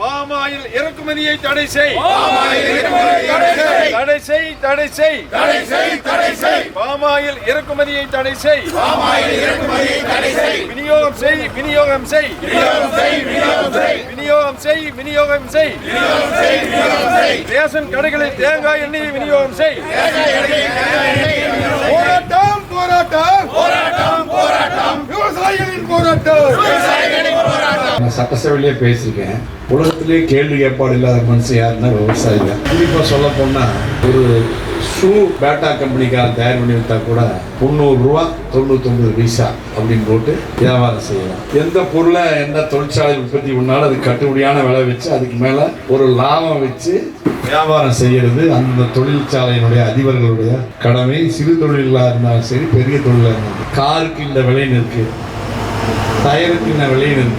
Palm oil இறக்குமதியை தடை செய். தடை செய். தடை செய் தடை செய். பாமாயில் இறக்குமதியை தடை செய். விநியோகம் செய் விநியோகம் செய். விநியோகம் செய் விநியோகம் செய். ரேஷன் கடைகளில் தேங்காய் எண்ணெய் விநியோகம் செய். போராட்டம் போராட்டம். போராட்டம் போராட்டம். விவசாயிகளின் போராட்டம். நான் சட்டசபையிலே பேசியிருக்கேன். உலகத்திலே கேள்வி கேட்பாடு இல்லாத மனுஷன் யாருன்னா விவசாயி தான் குறிப்பாக சொல்ல போனால் ஒரு ஷூ பேட்டா கம்பெனிக்காரன் தயார் பண்ணி விட்டால் கூட முந்நூறுரூவா தொண்ணூத்தொம்பது பைசா அப்படின்னு போட்டு வியாபாரம் செய்யலாம். எந்த பொருளை எந்த தொழிற்சாலை உற்பத்தி பண்ணாலும் அது கட்டுப்படியான விலை வச்சு அதுக்கு மேலே ஒரு லாபம் வச்சு வியாபாரம் செய்யறது அந்த தொழிற்சாலையினுடைய அதிபர்களுடைய கடமை. சிறு தொழிலாக இருந்தாலும் சரி பெரிய தொழிலாக இருந்தாலும் காருக்கு இந்த விலை இருக்குது டயருக்கு விலை விலையும்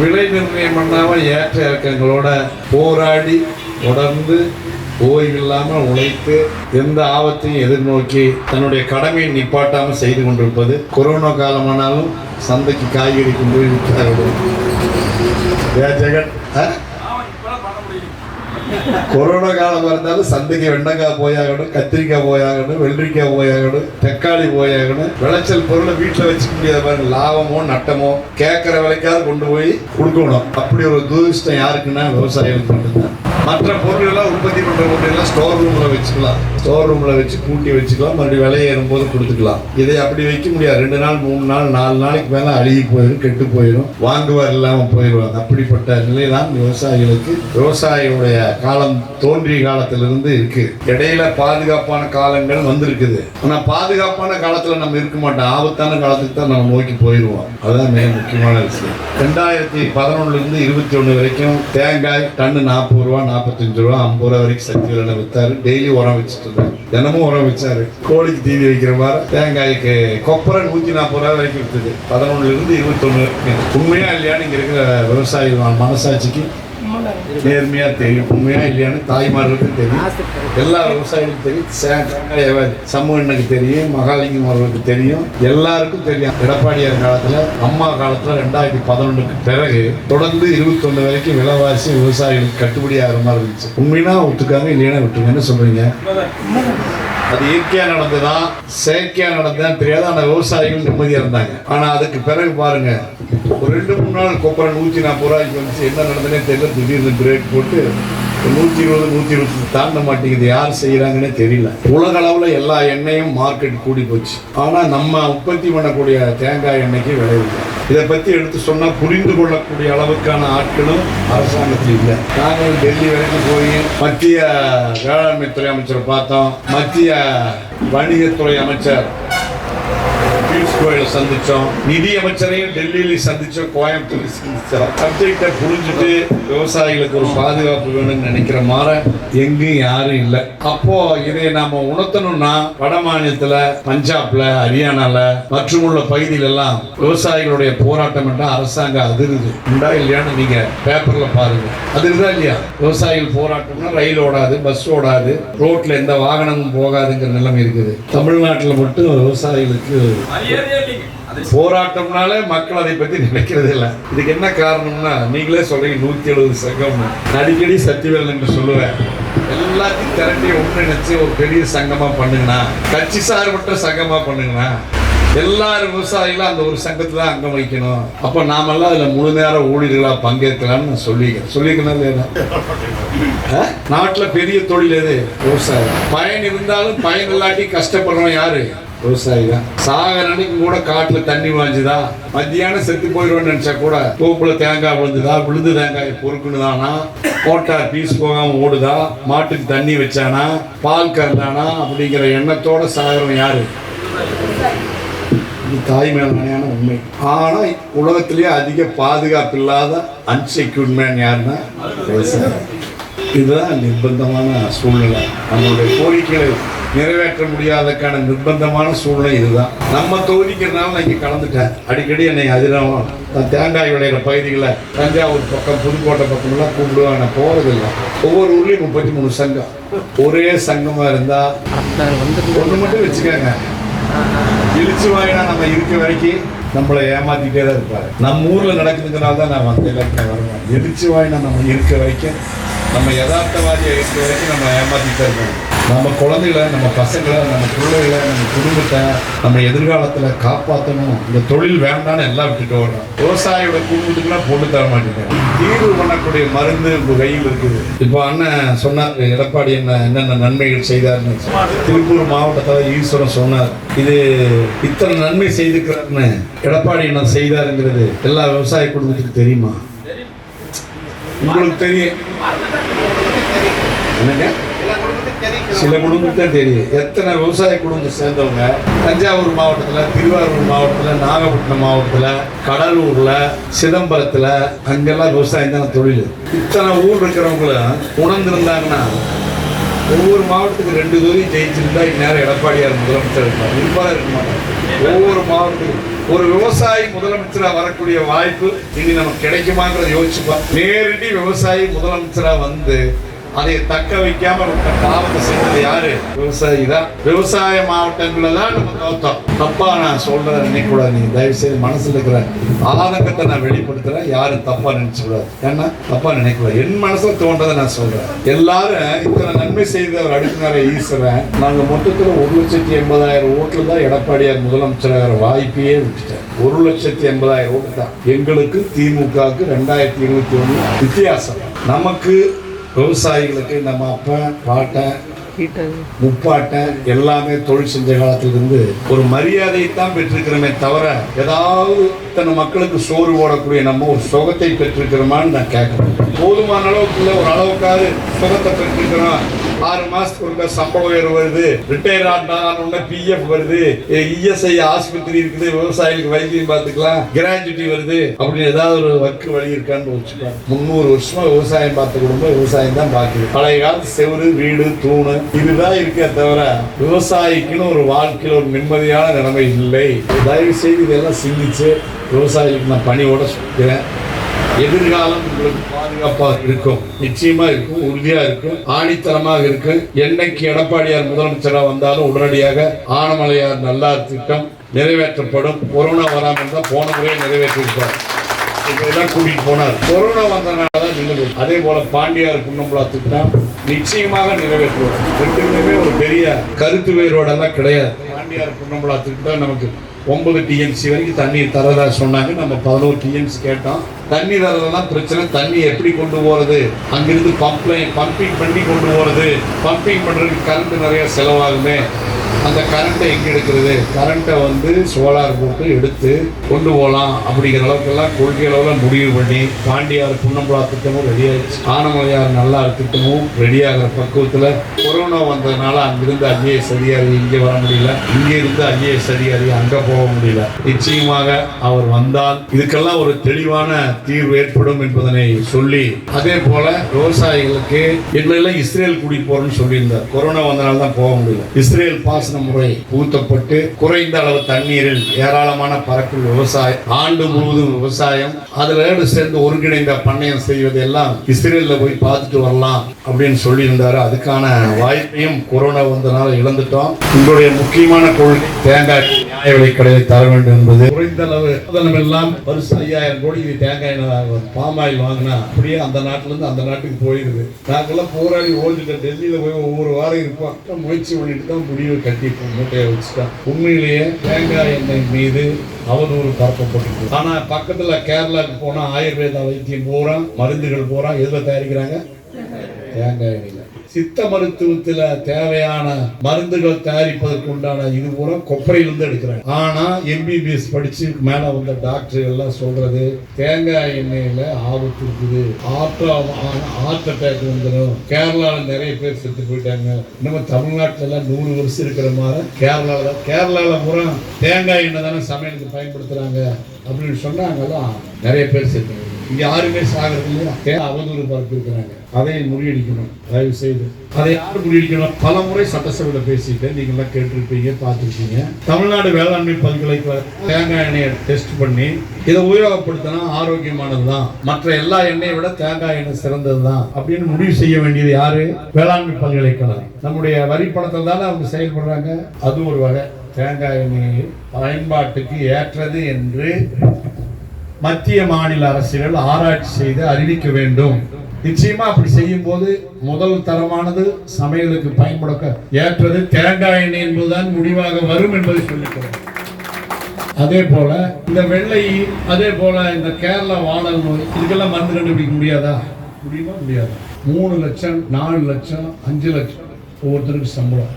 விலை நிர்ணயம் பண்ணாமல் ஏற்ற இறக்கங்களோட போராடி தொடர்ந்து ஓய்வில்லாமல் உழைத்து எந்த ஆபத்தையும் எதிர்நோக்கி தன்னுடைய கடமையை நிப்பாட்டாமல் செய்து கொண்டிருப்பது கொரோனா காலமானாலும் சந்தைக்கு காய்கறி கொண்டு போய் விற்கிறார்கள் ஜெகன் ஆ? கொரோனா காலம் இருந்தாலும் சந்தைக்கு வெண்டைக்காய் போயாகணும் கத்திரிக்காய் போயாகணும் வெள்ளரிக்காய் போயாகணும் தக்காளி போயாகணும் விளைச்சல் பொருளை வீட்டில் வச்சுக்க முடியாத மாதிரி லாபமோ நட்டமோ கேட்குற விலைக்காவது கொண்டு போய் கொடுக்கணும். அப்படி ஒரு துரிஷ்டம் யாருக்குன்னா விவசாயிகள் மட்டும்தான். மற்ற பொருளெல்லாம் உற்பத்தி பண்ணுற பொருள்கள்லாம் ஸ்டோர் ரூமில் வச்சுக்கலாம். ஸ்டோர் ரூமில் வச்சு கூட்டி வச்சுக்கலாம். மறுபடியும் விலை ஏறும்போது கொடுத்துக்கலாம். இதை அப்படி வைக்க முடியாது. ரெண்டு நாள் மூணு நாள் நாலு நாளைக்கு மேலே அழுகி போயிடும் கெட்டு போயிடும். வாங்குவார் இல்லாமல் போயிடுவாங்க அப்படிப்பட்ட நிலை தான் விவசாயிகளுக்கு விவசாயியுடைய காலம் தோன்றிய காலத்திலிருந்து இருக்கு. இடையில பாதுகாப்பான காலங்கள் வந்திருக்குது. ஆனால் பாதுகாப்பான காலத்தில் நம்ம இருக்க மாட்டோம். ஆபத்தான காலத்துக்கு தான் நம்ம நோக்கி போயிடுவோம். அதுதான் மிக முக்கியமான விஷயம். ரெண்டாயிரத்தி பதினொன்னுலேருந்து இருபத்தி ஒன்று வரைக்கும் தேங்காய் டன்னு நாற்பது ரூபா நாற்பத்தஞ்சு ரூபா ஐம்பது ரூபா வரைக்கும் சக்தி விலை விற்றாரு டெய்லி உரம் வச்சுட்டு இருந்தாரு தினமும் உரம் வச்சாரு கோழிக்கு தீனி வைக்கிற மாதிரி தேங்காய்க்கு கொப்பரை நூற்றி நாற்பது ரூபா வரைக்கும் விற்றுது பதினொன்னுலேருந்து இருபத்தொன்று வரைக்கும் உண்மையா இல்லையான்னு இங்கே இருக்கிற விவசாயிகள் மனசாட்சிக்கு நேர்மையா தெரியும் உண்மையா இல்லையான்னு தாய்மார்களுக்கு தெரியும். எல்லா விவசாயிகளுக்கும் தெரியும். சமூகனுக்கு தெரியும் மகாலிங்கம் அவர்களுக்கு தெரியும். எல்லாருக்கும் தெரியும். எடப்பாடியார் காலத்துல அம்மா காலத்துல ரெண்டாயிரத்தி பதினொன்றுக்கு பிறகு தொடர்ந்து இருபத்தொன்னு வரைக்கும் விலைவாசி விவசாயிகளுக்கு கட்டுப்படி ஆகிற மாதிரி இருந்துச்சு. உண்மைனா ஒத்துக்காங்க இல்லைன்னா விட்டுருங்க என்ன சொல்றீங்க அது இயற்கையா நடந்ததா செயற்கையா நடந்ததான் தெரியாது ஆனா விவசாயிகள் நிம்மதியா இருந்தாங்க. ஆனா அதுக்கு பிறகு பாருங்க ஒரு ரெண்டு மூணு நாள் கொப்பரை நூற்றி நாற்பது ரூபாய்க்கு வந்துச்சு என்ன நடந்ததுனே தெரியல. திடீர்னு பிரேக் போட்டு நூற்றி இருபது நூற்றி இருபத்தி தாண்ட மாட்டேங்குது. யார் செய்கிறாங்கன்னே தெரியல. உலக அளவில் எல்லா எண்ணெயும் மார்க்கெட் கூடி போச்சு. ஆனால் நம்ம உற்பத்தி பண்ணக்கூடிய தேங்காய் எண்ணெய்க்கு விலை இல்லை. இதை பற்றி எடுத்து சொன்னால் புரிந்து கொள்ளக்கூடிய அளவுக்கான ஆட்களும் அரசாங்கத்தில் இல்லை. நாங்கள் டெல்லி வரைக்கும் போய் மத்திய வேளாண்மைத்துறை அமைச்சரை பார்த்தோம். மத்திய வணிகத்துறை அமைச்சர் பியூஷ் கோயலை சந்திச்சோம். நிதி அமைச்சரையும் டெல்லியில சந்திச்சோம். கோயம்புத்தூர் சந்திச்சோம். சப்ஜெக்டை புரிஞ்சுட்டு விவசாயிகளுக்கு ஒரு பாதுகாப்பு வேணும்னு நினைக்கிற மாதிரி எங்கேயும் யாரும் இல்லை. அப்போ இதை நாம உணர்த்தணும்னா வட மாநிலத்துல பஞ்சாப்ல ஹரியானால மற்றும் உள்ள பகுதியில எல்லாம் விவசாயிகளுடைய போராட்டம் என்றால் அரசாங்கம் அதிருது உண்டா இல்லையான்னு நீங்க பேப்பர்ல பாருங்க. அதிருதா இல்லையா? விவசாயிகள் போராட்டம்னா ரயில் ஓடாது பஸ் ஓடாது ரோட்ல எந்த வாகனமும் போகாதுங்கிற நிலைமை இருக்குது. தமிழ்நாட்டில் மட்டும் விவசாயிகளுக்கு போராட்டம்னாலே மக்கள் அதை பத்தி நினைக்கிறது இல்லை. இதுக்கு என்ன காரணம்னா நீங்களே சொல்றீங்க நூத்தி எழுபது சங்கம். அடிக்கடி சத்தியவேல் என்று சொல்லுவேன். எல்லாத்தையும் திரட்டி ஒன்றிணைச்சு ஒரு பெரிய சங்கமா பண்ணுங்கண்ணா. கட்சி சார்பற்ற சங்கமா பண்ணுங்கண்ணா. எல்லாரும் விவசாயிகளும் அந்த ஒரு சங்கத்தில் தான் அங்கம் வைக்கணும் அப்போ நாமெல்லாம் அதுல முழு நேர ஊழியர்களா பங்கேற்கலாம்னு நான் சொல்லிக்கிறேன் சொல்லிக்கணும் இல்லையா? நாட்டில் நாட்டுல பெரிய தொழில் எது? விவசாயம். பயன் இருந்தாலும் பயன் இல்லாட்டி கஷ்டப்படுறோம் யாரு? விவசாயி தான் சாகர அன்னைக்கு கூட காட்டுல தண்ணி வாஞ்சுதா மத்தியானம் செத்து போயிடுவோம்னு நினைச்சா கூட தோப்புல தேங்காய் விழுந்துதா? விழுந்து தேங்காய் பொறுக்குனுதானா? மோட்டார் பீஸ் போகாம ஓடுதா? மாட்டுக்கு தண்ணி வச்சானா? பால் கறந்தானா? அப்படிங்கிற எண்ணத்தோட சாகரம் யாரு? இது மேலான உண்மை. ஆனா உலகத்திலேயே அதிக பாதுகாப்பு இல்லாத அன்செக்யூர்ட் மேன் யாருன்னா இதுதான் நிர்பந்தமான சூழ்நிலை. நம்மளுடைய கோரிக்கைகளை நிறைவேற்ற முடியாததுக்கான நிர்பந்தமான சூழ்நிலை இதுதான். நம்ம தொகுதிக்கிறதுனால நான் இங்கே கலந்துட்டேன். அடிக்கடி என்னை அதிரம் நான் தேங்காய் விளையிற பகுதிகளை தஞ்சாவூர் பக்கம் புதுக்கோட்டை பக்கம்லாம் கூப்பிடுவேன். நான் போகிறதில்லை ஒவ்வொரு ஊர்லேயும் முப்பத்தி மூணு சங்கம். ஒரே சங்கமாக இருந்தால் ஒன்று மட்டும் வச்சுக்கோங்க. இழிச்சு வாயினா நம்ம இருக்க வரைக்கும் நம்மளை ஏமாத்திட்டே தான் இருப்பாரு. நம்ம ஊர்ல நடக்குதுங்கிறனால தான் நான் வந்த இலக்கியம் வருவேன். எரிச்சு வாயினா நம்ம இருக்க வரைக்கும் நம்ம யதார்த்தவாதியாக இருக்க வரைக்கும் நம்ம ஏமாத்திட்டு இருக்கணும் நம்ம குழந்தைகளை நம்ம பசங்களை நம்ம பிள்ளைகளை நம்ம குடும்பத்தை நம்ம எதிர்காலத்தில் காப்பாற்றணும் இந்த தொழில் வேண்டாம்னு எல்லாம் விட்டுட்டு வரோம் விவசாயியோட குடும்பத்துக்குலாம் போட்டு தர மாட்டேங்கிறேன் தீர்வு பண்ணக்கூடிய மருந்து உங்கள் கையில் இருக்குது. இப்போ அண்ணன் சொன்னார் எடப்பாடி என்ன என்னென்ன நன்மைகள் செய்தார்னு. திருப்பூர் மாவட்டத்தில் ஈஸ்வரன் சொன்னார் இது இத்தனை நன்மை செய்திருக்கிறாருன்னு எடப்பாடி என்ன செய்தாருங்கிறது எல்லா விவசாய குடும்பத்துக்கு தெரியுமா? உங்களுக்கு தெரியும். என்னங்க? சில குடும்பத்தை தெரியும். எத்தனை விவசாய குடும்பத்தை சேர்ந்தவங்க தஞ்சாவூர் மாவட்டத்தில் திருவாரூர் மாவட்டத்தில் நாகப்பட்டினம் மாவட்டத்தில் கடலூரில் சிதம்பரத்தில் அங்கெல்லாம் விவசாயம் தானே தொழில். இத்தனை ஊர் இருக்கிறவங்களும் உணர்ந்திருந்தாங்கன்னா ஒவ்வொரு மாவட்டத்துக்கு ரெண்டு தொகுதி ஜெயிச்சிருந்தா இந்நேரம் எடப்பாடியார் முதலமைச்சர் இருப்பார். இருப்பாரா இருக்க மாட்டார் ஒவ்வொரு மாவட்டத்துக்கும். ஒரு விவசாயி முதலமைச்சராக வரக்கூடிய வாய்ப்பு இனி நமக்கு கிடைக்குமாங்கிறத யோசிச்சுப்பா. நேரடி விவசாயி முதலமைச்சராக வந்து அதை தக்க வைக்காம ரொம்ப பாவத்தை செஞ்சது யாரு? விவசாயி தான். விவசாய மாவட்டங்கள்ல தான் நம்ம தோத்தோம் தப்பா நான் சொல்றேன் நினைக்கூடாது நீ தயவு செய்து மனசுல இருக்கிற ஆதங்கத்தை நான் வெளிப்படுத்துறேன். யாரும் தப்பா நினைச்சுக்கூடாது. ஏன்னா தப்பா நினைக்கூடாது என் மனசுல தோன்றதை நான் சொல்றேன். எல்லாரும் இத்தனை நன்மை செய்தவர் அடுக்குனார ஈஸ்வரன். நாங்க மொத்தத்துல ஒரு லட்சத்தி எண்பதாயிரம் ஓட்டுல தான் எடப்பாடியார் முதலமைச்சராக வாய்ப்பையே விட்டுட்டேன். ஒரு லட்சத்தி எண்பதாயிரம் ஓட்டு தான். எங்களுக்கு திமுகவுக்கு ரெண்டாயிரத்தி இருபத்தி ஒன்று வித்தியாசம். நமக்கு விவசாயிகளுக்கு நம்ம அப்பா பாட்டன் முப்பாட்டன் எல்லாமே தொழில் செஞ்ச காலத்திலிருந்து ஒரு மரியாதையை தான் பெற்றிருக்கிறோமே தவிர ஏதாவது இத்தனை மக்களுக்கு சோறு போடக்கூடிய நம்ம ஒரு சுகத்தை பெற்றிருக்கிறோமான்னு நான் கேட்கிறேன். போதுமான அளவுக்கு இல்லை ஒரு அளவுக்காவது சுகத்தை பெற்றிருக்கிறோம். ஆறு மாசத்துக்கு ஒருக்கா சம்பள உயர்வு வருது. ரிட்டையர் ஆனான பிஎஃப் வருது. இஎஸ்ஐ ஆஸ்பத்திரி இருக்குது விவசாயிகளுக்கு வைத்தியம் பார்த்துக்கலாம். கிராஜுவிட்டி வருது. அப்படின்னு ஏதாவது ஒரு வக்கு வழி இருக்கான்னு வச்சுக்கலாம் முந்நூறு வருஷமா விவசாயம் பார்த்த குடும்பம் விவசாயம் தான் பார்க்குது பழைய காலத்து செவரு வீடு தூணு இதுதான் இருக்கே தவிர விவசாயிக்குன்னு ஒரு வாழ்க்கையில் ஒரு நிம்மதியான நிலைமை இல்லை. தயவு செய்து இதெல்லாம் சிந்திச்சு விவசாயிகளுக்கு நான் பணியோட சொல்கிறேன் எதிர்காலம் உங்களுக்கு பாதுகாப்பாக இருக்கும். நிச்சயமா இருக்கும் உறுதியா இருக்கும் ஆணித்தனமாக இருக்கும். என்னைக்கு எடப்பாடியார் முதலமைச்சராக வந்தாலும் உடனடியாக ஆனமலையார் நல்லார் திட்டம் நிறைவேற்றப்படும். கொரோனா வராமல் தான் போன முறையை நிறைவேற்றியிருப்பார் இதெல்லாம் கூட்டிட்டு போனார். கொரோனா வந்தனால தான் நின்று அதே போல பாண்டியார் குன்னம்புலா திட்டம் நிச்சயமாக நிறைவேற்றுவோம் ரெண்டுமே ஒரு பெரிய கருத்து வேறுபாடெல்லாம் கிடையாது. பாண்டியார் குன்னம்புலா திட்டம் நமக்கு ஒன்பது டிஎம்சி வரைக்கும் தண்ணீர் தரதா சொன்னாங்க. நம்ம பதினோரு டிஎம்சி கேட்டோம். தண்ணி தரதெல்லாம் பிரச்சனை. தண்ணி எப்படி கொண்டு போகிறது அங்கிருந்து பம்ப்ல பம்பிங் பண்ணி கொண்டு போகிறது பம்பிங் பண்றதுக்கு கரண்ட் நிறைய செலவாகுமே. அந்த கரண்ட்டை எங்கே எடுக்கிறது? கரண்ட்டை வந்து சோலார் போட்டு எடுத்து கொண்டு போகலாம் அப்படிங்கிற அளவுக்கெல்லாம் கொள்கை அளவில் முடிவு பண்ணி பாண்டியார் புன்னம்புலா திட்டமும் ரெடி ஆயிடுச்சு ஆனமலையார் நல்லார் திட்டமும் ரெடி ஆகிற பக்குவத்தில் கொரோனா வந்ததுனால அங்கிருந்து ஐஏஎஸ் அதிகாரி இங்கே வர முடியல. இங்கே இருந்து ஐஏஎஸ் அதிகாரி அங்கே போக முடியல. நிச்சயமாக அவர் வந்தால் இதுக்கெல்லாம் ஒரு தெளிவான தீர்வு ஏற்படும் என்பதனை சொல்லி அதே போல விவசாயிகளுக்கு எங்களெல்லாம் இஸ்ரேல் கூடி போறோம்னு சொல்லியிருந்தார். கொரோனா வந்தனால தான் போக முடியல. இஸ்ரேல் பாசன முறை புகுத்தப்பட்டு குறைந்த அளவு தண்ணீரில் ஏராளமான பரப்பில் விவசாயம் ஆண்டு முழுவதும் விவசாயம் அதோடு சேர்ந்து ஒருங்கிணைந்த பண்ணையம் செய்வது எல்லாம் இஸ்ரேல்ல போய் பார்த்துட்டு வரலாம் அப்படின்னு சொல்லியிருந்தாரு. அதுக்கான வாய்ப்பையும் கொரோனா வந்தனால இழந்துட்டோம். உங்களுடைய முக்கியமான கொள்கை தேங்காய் நியாய விலை தர வேண்டும் என்பது குறைந்த அளவு முதலம் எல்லாம் வருஷம் ஐயாயிரம் கோடி தேங்காய் பாமாயில் வாங்கினா அப்படியே அந்த நாட்டுல இருந்து அந்த நாட்டுக்கு போயிடுது நாங்கெல்லாம் போராடி ஓடிட்டு டெல்லியில போய் ஒவ்வொரு வாரம் இருப்போம். முயற்சி பண்ணிட்டு தான் முடிவை கட்டி மூட்டையை வச்சுட்டோம். உண்மையிலேயே தேங்காய் எண்ணெய் மீது அவதூறு பரப்பப்பட்டிருக்கு. ஆனா பக்கத்துல கேரளாவுக்கு போனா ஆயுர்வேத வைத்தியம் பூரா மருந்துகள் பூரா எதுல தயாரிக்கிறாங்க? தேங்காய் எண்ணெய் சித்த மருத்துவத்துல தேவையான மருந்துகள் தயாரிப்பதற்கு உண்டான இது பூரா கொப்பரையிலிருந்து எடுக்கிறாங்க. ஆனா எம்பிபிஎஸ் படிச்சு மேல வந்த டாக்டர் எல்லாம் சொல்றது தேங்காய் எண்ணெயில ஆபத்து இருக்குது ஆட்டோ ஹார்ட் அட்டாக் வந்துடும் கேரளால நிறைய பேர் செத்து போயிட்டாங்க. நம்ம தமிழ்நாட்டுல எல்லாம் நூறு வருஷம் இருக்கிற மாதிரி கேரளால கேரளால பூரா தேங்காய் எண்ணெய் தானே சமையலுக்கு பயன்படுத்துறாங்க அப்படின்னு சொன்னாங்கலாம் நிறைய பேர் செத்து யாருமே சாகிறது இல்லையா? அவதூறு பரப்பி அதை முறியடிக்கணும். தயவு செய்து. அதை யார் முறியடிக்கணும்? பல முறை சட்டசபையில் பேசிட்டேன் நீங்களாம் கேட்டிருப்பீங்க பார்த்துருப்பீங்க. தமிழ்நாடு வேளாண்மை பல்கலைக்கழக தேங்காய் எண்ணெயை டெஸ்ட் பண்ணி இதை உபயோகப்படுத்தினா ஆரோக்கியமானது தான். மற்ற எல்லா எண்ணெயை விட தேங்காய் எண்ணெய் சிறந்தது தான். அப்படின்னு முடிவு செய்ய வேண்டியது யாரு? வேளாண்மை பல்கலைக்கழகம். நம்முடைய வரி பணத்தில் தானே அவங்க செயல்படுறாங்க. அது ஒரு வகை. தேங்காய் எண்ணெய் பயன்பாட்டுக்கு ஏற்றது என்று மத்திய மாநில அரசுகள் ஆராய்ச்சி செய்து அறிவிக்க வேண்டும். நிச்சயமா அப்படி செய்யும் போது முதல் தரமானது சமையலுக்கு பயன்படுத்த ஏற்றது. தேங்காய் எண்ணெய் என்பதுதான் முடிவாக வரும் என்பதை சொல்லிக்கிறோம் அதே போல இந்த வெள்ளை அதே போல இந்த கேரளா வாடல் நோய் இதுக்கெல்லாம் மருந்து கண்டுபிடிக்க முடியாதா? முடியுமா? முடியாதா. மூணு லட்சம் நாலு லட்சம் அஞ்சு லட்சம் ஒவ்வொருத்தருக்கு சம்பளம்?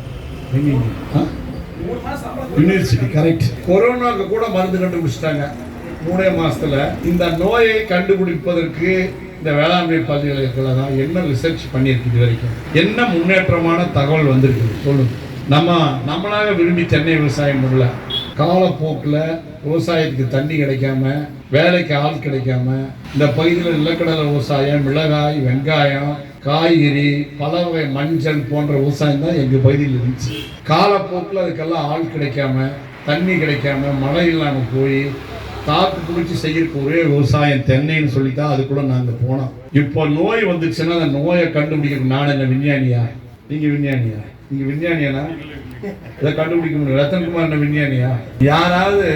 யூனிவர்சிட்டி கரெக்ட் கொரோனாக்கு கூட மருந்து கண்டுபிடிச்சிட்டாங்க. மூணே மாதத்தில் இந்த நோயை கண்டுபிடிப்பதற்கு இந்த வேளாண்மை பல்கலைக்கழகம் என்ன ரிசர்ச் பண்ணியிருக்கு இது வரைக்கும்? என்ன முன்னேற்றமான தகவல் வந்திருக்கு? சொல்லுங்க. நம்ம நம்மளாக விரும்பி சென்னை விவசாயம் பண்ணல. காலப்போக்கில் விவசாயத்துக்கு தண்ணி கிடைக்காம வேலைக்கு ஆள் கிடைக்காம இந்த பகுதியில் நிலக்கடலை விவசாயம் மிளகாய் வெங்காயம் காய்கறி பல வகை மஞ்சள் போன்ற விவசாயம் தான் எங்கள் பகுதியில் இருந்துச்சு. காலப்போக்கில் அதுக்கெல்லாம் ஆள் கிடைக்காம தண்ணி கிடைக்காம மழை இல்லாமல் போய் காக்கு பிடிச்சி செய்யறதுக்கு ஒரே விவசாயம் தென்னைன்னு சொல்லித்தான் அதுக்குள்ள நாங்கள் போனோம். இப்போ நோய் வந்துச்சுன்னா அந்த நோயை கண்டுபிடிக்கணும் நான் என்ன விஞ்ஞானியா? நீங்கள் விஞ்ஞானியா? நீங்கள் விஞ்ஞானியானா? இதை கண்டுபிடிக்க முடியும். ரத்தன்குமார் என்ன விஞ்ஞானியா? யாராவது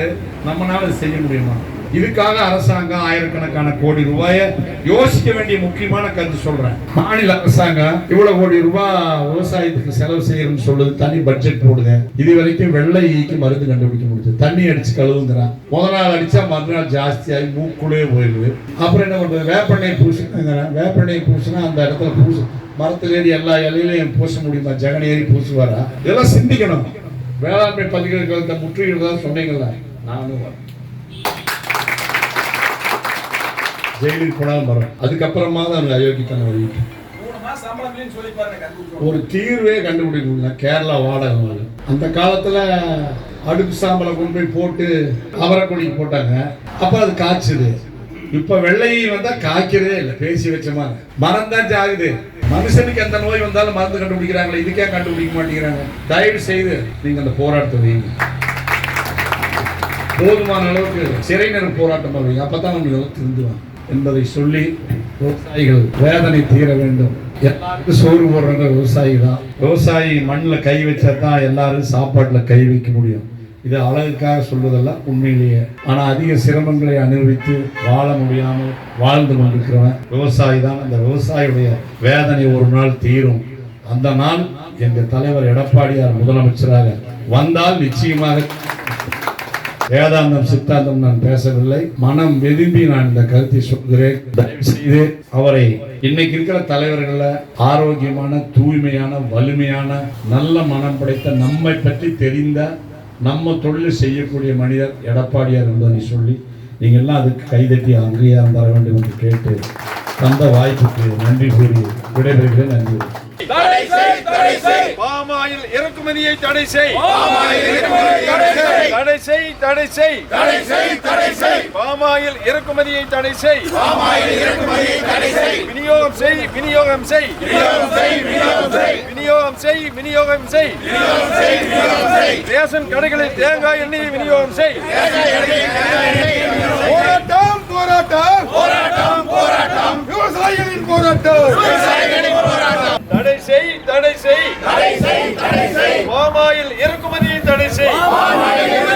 நம்மளால செய்ய முடியுமா? இதுக்காக அரசாங்கம் ஆயிரக்கணக்கான கோடி ரூபாயை யோசிக்க வேண்டிய முக்கியமான கருத்து சொல்றேன். மாநில அரசாங்கம் இவ்வளவு கோடி ரூபாய் விவசாயத்துக்கு செலவு செய்யணும்னு சொல்லுது தனி பட்ஜெட் போடுது இது வரைக்கும் வெள்ளை ஈக்கு மருந்து கண்டுபிடிக்க முடியுது தண்ணி அடிச்சு கழுவுங்கிறான். முதல் நாள் அடிச்சா மறுநாள் ஜாஸ்தியாகி மூக்குள்ளே போயிடுது. அப்புறம் என்ன பண்றது? வேப்பெண்ணெய் பூசுங்கிறேன். வேப்பெண்ணெய் பூசுனா அந்த இடத்துல பூசு. மரத்துல எல்லா இலையிலையும் பூச முடியுமா? ஜெகன் ஏறி பூசுவாரா? இதெல்லாம் சிந்திக்கணும். வேளாண்மை பல்கலைக்கழகத்தை முற்றுகையிடுதான் சொன்னீங்கல்ல. நானும் வரேன். ஜெயிலுக்கு போனாலும் வரோம் அதுக்கப்புறமா தான் அயோக்கியத்தனம் அயோக்கியத்தனை ஒரு தீர்வே கண்டுபிடிக்கணும். கேரளா வாடகை அந்த காலத்தில் அடுப்பு சாம்பலை கொண்டு போய் போட்டு அவரைக்கொடி போட்டாங்க. அப்போ அது காய்ச்சுது. இப்போ வெள்ளையை வந்தால் காய்க்கிறதே இல்லை. பேசி வச்ச மாதிரி. மரம் தான் ஜாகுது மனுஷனுக்கு எந்த நோய் வந்தாலும் மருந்து கண்டுபிடிக்கிறாங்களே. இதுக்கே கண்டுபிடிக்க மாட்டேங்கிறாங்க. தயவு செய்து நீங்கள் அந்த போராட்டத்தை வைங்க. போதுமான அளவுக்கு சிறைநர் போராட்டம் பண்ணுவீங்க. அப்பதான் நம்மளுக்கு திருந்துவாங்க. என்பதை சொல்லி விவசாயிகள் வேதனை தீர வேண்டும். எல்லாருக்கும் சோறு போடுறவங்க விவசாயி தான். விவசாயி மண்ணில் கை வச்சா தான் எல்லாரும் சாப்பாட்டில் கை வைக்க முடியும். இது அழகுக்காக சொல்வதெல்லாம் உண்மையிலேயே. ஆனால் அதிக சிரமங்களை அனுபவித்து வாழ முடியாமல் வாழ்ந்து கொண்டிருக்கிறவன் விவசாயி தான். அந்த விவசாயியுடைய வேதனை ஒரு நாள் தீரும். அந்த நாள் எங்கள் தலைவர் எடப்பாடியார் முதலமைச்சராக வந்தால் நிச்சயமாக வேதாந்தம் சித்தாந்தம் நான் பேசவில்லை. மனம் வெதும்பி நான் இந்த கருத்தை சொல்கிறேன். தயவு செய்து அவரை இன்னைக்கு இருக்கிற தலைவர்கள ஆரோக்கியமான தூய்மையான வலிமையான நல்ல மனம் படைத்த நம்மை பற்றி தெரிந்த நம்ம தொழில் செய்யக்கூடிய மனிதர் எடப்பாடியார் என்பதை சொல்லி நீங்கள் எல்லாம் அதுக்கு கைதட்டி அங்கீகாரம் தர வேண்டும் என்று கேட்டு தந்த வாய்ப்புக்கு நன்றி கூறி விடைபெறுகிறேன். நன்றி. தடை செய் தடை செய். பாமாயில் இறக்குமதியை தடை செய். பாமாயில் இறக்குமதியை தடை செய். தடை செய் தடை செய். தடை செய் தடை செய். பாமாயில் இறக்குமதியை தடை செய். பாமாயில் இறக்குமதியை தடை செய். விநியோகம் செய் விநியோகம் செய். விநியோகம் செய் விநியோகம் செய். விநியோகம் செய் விநியோகம் செய். விநியோகம் செய் விநியோகம் செய். ரேஷன் கடைகளில் தேங்காய் எண்ணெய் விநியோகம் செய். போராட்டம். போராட்டம். விவசாயிகளின் போராட்டம். தடை செய் தடை செய். தடை செய் தடை செய். பாமாயில் இறக்குமதியை தடை செய்.